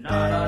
Not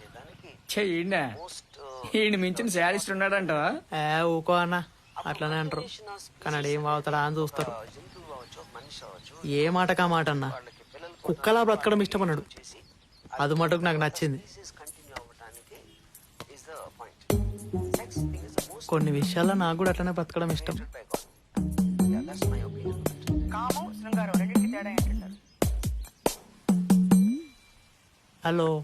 చెయ్యండి ఈయన మించిన శారీస్ట్ ఉన్నాడంట. ఏ ఊకో అన్న. అట్లనే అంటారు. కానీ ఆడు ఏం వాగుతాడా అని చూస్తారు. ఏ మాటకా మాట అన్న? కుక్కలా బ్రతకడం ఇష్టపన్నాడు చేసి అది మటుకు నాకు నచ్చింది. కొన్ని విషయాల్లో నాకు కూడా అట్లనే బ్రతకడం ఇష్టం. హలో.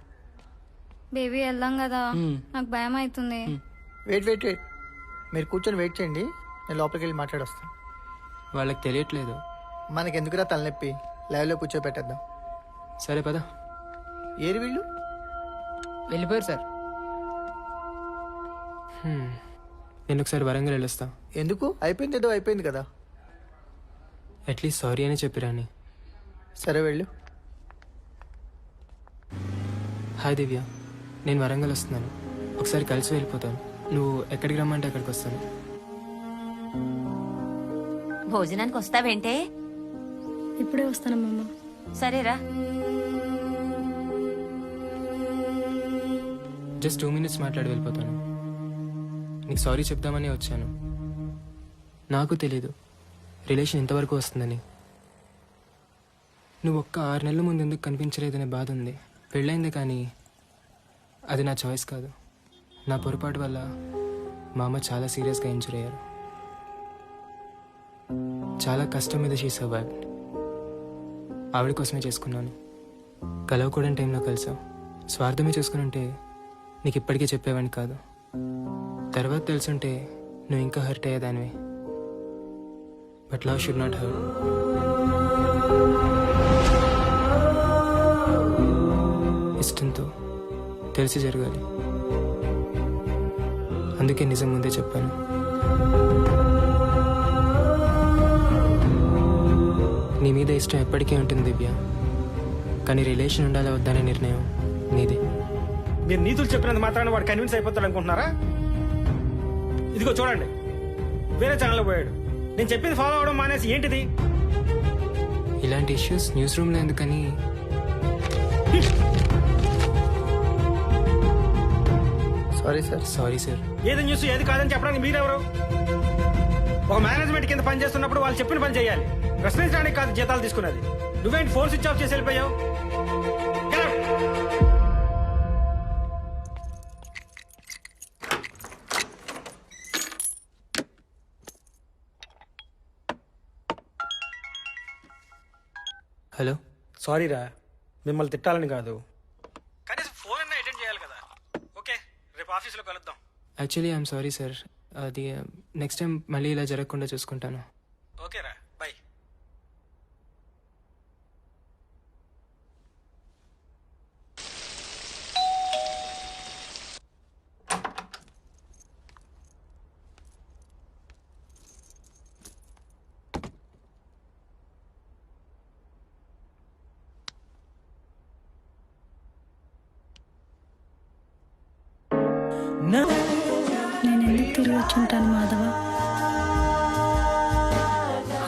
బేబీ వెళ్దాం కదా. నాకు భయం అవుతుంది. Wait wait wait. మీరు కూర్చొని వెయిట్ చేయండి. నేను లోపలికి వెళ్ళి మాట్లాడొస్తాను. వాళ్ళకి తెలియట్లేదు. మనకి ఎందుకురా తలనొప్పి? లైవ్లో కూర్చోబెట్టేద్దాం. సరే పదా. ఏరి వీళ్ళు? వెళ్ళిపోయారు సార్. నేను ఒకసారి వరంగల్ వెళ్ళొస్తా. ఎందుకు? అయిపోయింది ఏదో అయిపోయింది కదా. అట్లీస్ట్ సారీ అని చెప్పిరాని సరే వెళ్ళు. హాయ్ దివ్య. నేను వరంగల్ వస్తున్నాను. ఒకసారి కలిసి వెళ్ళిపోతాను. నువ్వు ఎక్కడికి రమ్మంటే అక్కడికి వస్తాను. భోజనానికి వస్తావేంటే? ఇప్పుడే వస్తానమ్మమ్మ. సరేరా. జస్ట్ టూ మినిట్స్ మాట్లాడి వెళ్ళిపోతాను. నీకు సారీ చెప్దామని వచ్చాను. నాకు తెలీదు. రిలేషన్ ఇంతవరకు వస్తుందని. నువ్వు ఒక్క ఆరు నెలల ముందు ఎందుకు కనిపించలేదనే బాధ ఉంది. పెళ్ళైంది కానీ అది నా చాయిస్ కాదు. నా పొరపాటు వల్ల మా అమ్మ చాలా సీరియస్గా ఇంజూర్ అయ్యారు. చాలా కష్టం మీద షీ సర్వైవ్ ఆవిడ కోసమే చేసుకున్నాను. కలవకూడని టైంలో కలిసావు స్వార్థమే చేసుకుని ఉంటే నీకు ఇప్పటికే చెప్పేవాడిని కాదు. తర్వాత తెలుసుంటే నువ్వు ఇంకా hurt అయ్యేదానివి. But love should not hurt తెలిసి జరగాలి. అందుకే నిజం ముందే చెప్పాను. నీ మీద ఇష్టం ఎప్పటికీ ఉంటుంది దివ్య. కానీ రిలేషన్ ఉండాలా వద్దనే నిర్ణయం నీదే. మీరు నీతులు చెప్పినంత మాత్రాన వాడు కన్విన్స్ అయిపోతాడు అనుకుంటున్నారా? ఇదిగో చూడండి. వేరే ఛానల్లో పోయాడు. నేను చెప్పింది ఫాలో అవడం మానేసి ఏంటిది? ఇలాంటి ఇష్యూస్ న్యూస్ రూమ్లో ఎందుకని? Sorry sir. Sorry sir. ఏది న్యూస్ ఏది కాదని చెప్పడానికి మీరెవరు? ఒక మేనేజ్మెంట్ కింద పని చేస్తున్నప్పుడు వాళ్ళు చెప్పిన పని చేయాలి. ప్రశ్నించడానికి కాదు జీతాలు తీసుకున్నది. నువ్వేంటి ఫోన్ స్విచ్ ఆఫ్ చేసి వెళ్ళిపోయావు. హలో సారీ రా. మిమ్మల్ని తిట్టాలని కాదు కనీసం ఫోన్ అన్నా అటెండ్ చేయాలి కదా ఓకే రేపు ఆఫీస్లో కలుద్దాం. యాక్చువల్లీ ఐఎమ్ సారీ సార్ అది నెక్స్ట్ టైం మళ్ళీ ఇలా జరగకుండా చూసుకుంటాను. నేను ఎందుకు తిరిగి వచ్చి ఉంటాను Madhava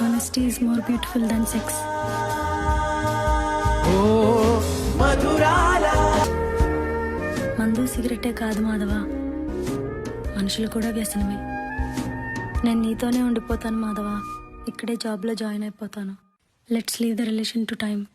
honesty is more beautiful than sex మందు సిగరెటే కాదు మాధవ. మనుషులు కూడా వ్యసనమే. నేను నీతోనే ఉండిపోతాను మాధవ. ఇక్కడే జాబ్లో జాయిన్ అయిపోతాను. Let's leave the relation to time